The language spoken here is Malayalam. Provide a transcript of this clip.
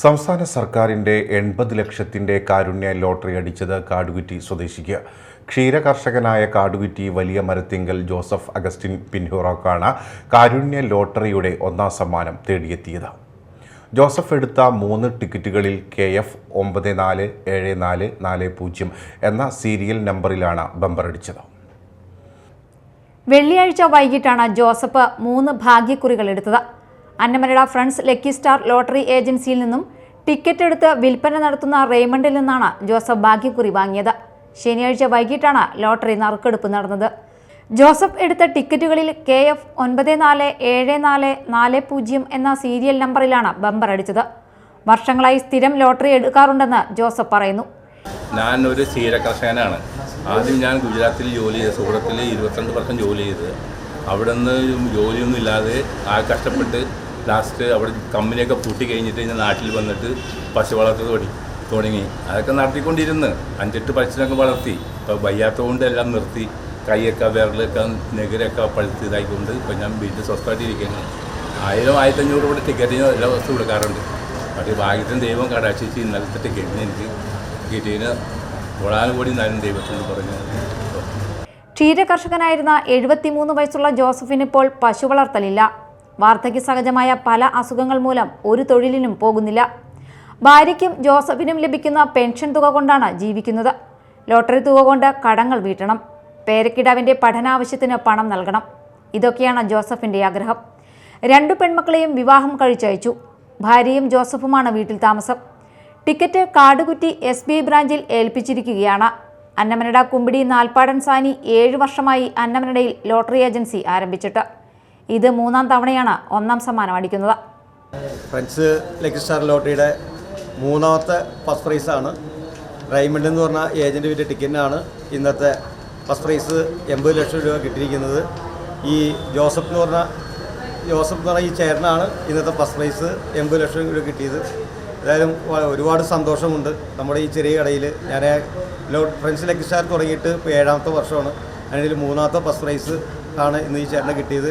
സംസ്ഥാന സർക്കാരിന്റെ എൺപത് ലക്ഷത്തിന്റെ കാരുണ്യ ലോട്ടറി അടിച്ചത് കാടുകുറ്റി സ്വദേശിക്ക്. ക്ഷീര കർഷകനായ കാടുകുറ്റി വലിയ മരത്തിങ്കൽ ജോസഫ് അഗസ്റ്റിൻ പിൻഹുറോക്കാണ് കാരുണ്യ ലോട്ടറിയുടെ ഒന്നാം സമ്മാനം തേടിയെത്തിയത്. ജോസഫ് എടുത്ത മൂന്ന് ടിക്കറ്റുകളിൽ കെ എഫ് ഒമ്പത് നാല് ഏഴ് നാല് നാല് പൂജ്യം എന്ന സീരിയൽ നമ്പറിലാണ് ബമ്പറടിച്ചത് വെള്ളിയാഴ്ച വൈകിട്ടാണ് ജോസഫ് മൂന്ന് ഭാഗ്യക്കുറികൾ എടുത്തത്. Annamanada friends lucky star lottery ഏജൻസിയിൽ നിന്നും ടിക്കറ്റ് എടുത്ത് വിൽപ്പന നടത്തുന്ന റേമണ്ടിൽ നിന്നാണ് ജോസഫ് ഭാഗ്യക്കുറി വാങ്ങിയത്. ശനിയാഴ്ച വൈകിട്ടാണ് ലോട്ടറി നറുക്കെടുപ്പ് നടന്നത്. ജോസഫ് എടുത്ത ടിക്കറ്റുകളിൽ കെ എഫ് ഒൻപത് നാല് ഏഴ് നാല് നാല് പൂജ്യം എന്ന സീരിയൽ നമ്പറിലാണ് ബമ്പർ അടിച്ചത്. വർഷങ്ങളായി സ്ഥിരം ലോട്ടറി എടുക്കാറുണ്ടെന്ന് ജോസഫ് പറയുന്നു. ഞാൻ ഒരു ക്ഷീര കർഷകനാണ്. ആദ്യം ഞാൻ ഗുജറാത്തിൽ ജോലി ചെയ്ത് സൂറത്തിൽ ഇരുപത്തിരണ്ട് വർഷം ജോലി ചെയ്ത് അവിടെ നിന്ന് ജോലിയൊന്നും ഇല്ലാതെ ആ കഷ്ടപ്പെട്ട് ലാസ്റ്റ് അവിടെ കമ്പനിയൊക്കെ പൂട്ടി കഴിഞ്ഞിട്ട് ഞാൻ നാട്ടിൽ വന്നിട്ട് പശു വളർത്തൽ തുടങ്ങി തുടങ്ങി. അതൊക്കെ നടത്തിക്കൊണ്ടിരുന്ന്. അഞ്ചെട്ട് പശുവിനൊക്കെ വളർത്തി. ഇപ്പോൾ വയ്യാത്തതുകൊണ്ട് എല്ലാം നിർത്തി. കൈയൊക്കെ വിരലൊക്കെ നെഗരൊക്കെ പഴുത്ത് ഇതായിക്കൊണ്ട് ഇപ്പം ഞാൻ വീട്ടിൽ സ്വസ്ഥമായിട്ട് ഇരിക്കുന്നു. ആയിരം ആയിരത്തഞ്ഞൂറ് കൂടെ ടിക്കറ്റിന് എല്ലാ ദിവസവും കൊടുക്കാറുണ്ട്. പക്ഷേ ഭാഗ്യത്തിന് ദൈവം കടാക്ഷിച്ച് ഇന്നലത്തെ ടിക്കറ്റിന് എനിക്ക് ടിക്കറ്റിന് കൊള്ളാൻ കൂടി നല്ല ദൈവത്തോട് പറഞ്ഞു. ക്ഷീരകർഷകനായിരുന്ന എഴുപത്തിമൂന്ന് വയസ്സുള്ള ജോസഫിന് ഇപ്പോൾ പശു വളർത്തലില്ല വാർദ്ധക്യ സഹജമായ പല അസുഖങ്ങൾ മൂലം ഒരു തൊഴിലിനും പോകുന്നില്ല. ഭാര്യയ്ക്കും ജോസഫിനും ലഭിക്കുന്ന പെൻഷൻ തുക കൊണ്ടാണ് ജീവിക്കുന്നത്. ലോട്ടറി തുക കൊണ്ട് കടങ്ങൾ വീട്ടണം. പേരക്കിടാവിന്റെ പഠനാവശ്യത്തിന് പണം നൽകണം. ഇതൊക്കെയാണ് ജോസഫിന്റെ ആഗ്രഹം. രണ്ടു പെൺമക്കളെയും വിവാഹം കഴിച്ചയച്ചു. ഭാര്യയും ജോസഫുമാണ് വീട്ടിൽ താമസം. ടിക്കറ്റ് കാടുകുറ്റി എസ് ബി ബ്രാഞ്ചിൽ ഏൽപ്പിച്ചിരിക്കുകയാണ്. അന്നമനട കുമ്പിടി നാൽപ്പാടൻ സാനി ഏഴു വർഷമായി അന്നമനടയിൽ ലോട്ടറി ഏജൻസി ആരംഭിച്ചിട്ട് ഇത് മൂന്നാം തവണയാണ് ഒന്നാം സമ്മാനം അടിക്കുന്നത്. ഫ്രണ്ട്സ് ലക്കി സ്റ്റാർ ലോട്ടറിയുടെ മൂന്നാമത്തെ ഫസ്റ്റ് പ്രൈസാണ്. റൈമണ്ട് എന്ന് പറഞ്ഞ ഏജന്റ് വിറ്റ ടിക്കറ്റിനാണ് ഇന്നത്തെ ഫസ്റ്റ് പ്രൈസ് എൺപത് ലക്ഷം രൂപ കിട്ടിയിരിക്കുന്നത്. ഈ ജോസഫ് എന്ന് പറഞ്ഞ ജോസഫ് എന്ന് പറഞ്ഞ ഈ ചേട്ടനാണ് ഇന്നത്തെ ഫസ്റ്റ് പ്രൈസ് എൺപത് ലക്ഷം രൂപ കിട്ടിയത്. ഏതായാലും ഒരുപാട് സന്തോഷമുണ്ട് നമ്മുടെ ഈ ചെറിയ കടയിൽ ഞാൻ ഫ്രണ്ട്സ് ലക്കി സ്റ്റാർ തുടങ്ങിയിട്ട് ഇപ്പോൾ ഏഴാമത്തെ വർഷമാണ്. അതിൽ മൂന്നാമത്തെ ഫസ്റ്റ് പ്രൈസ് ആണ് ഇന്ന് ഈ ചേട്ടന് കിട്ടിയത്.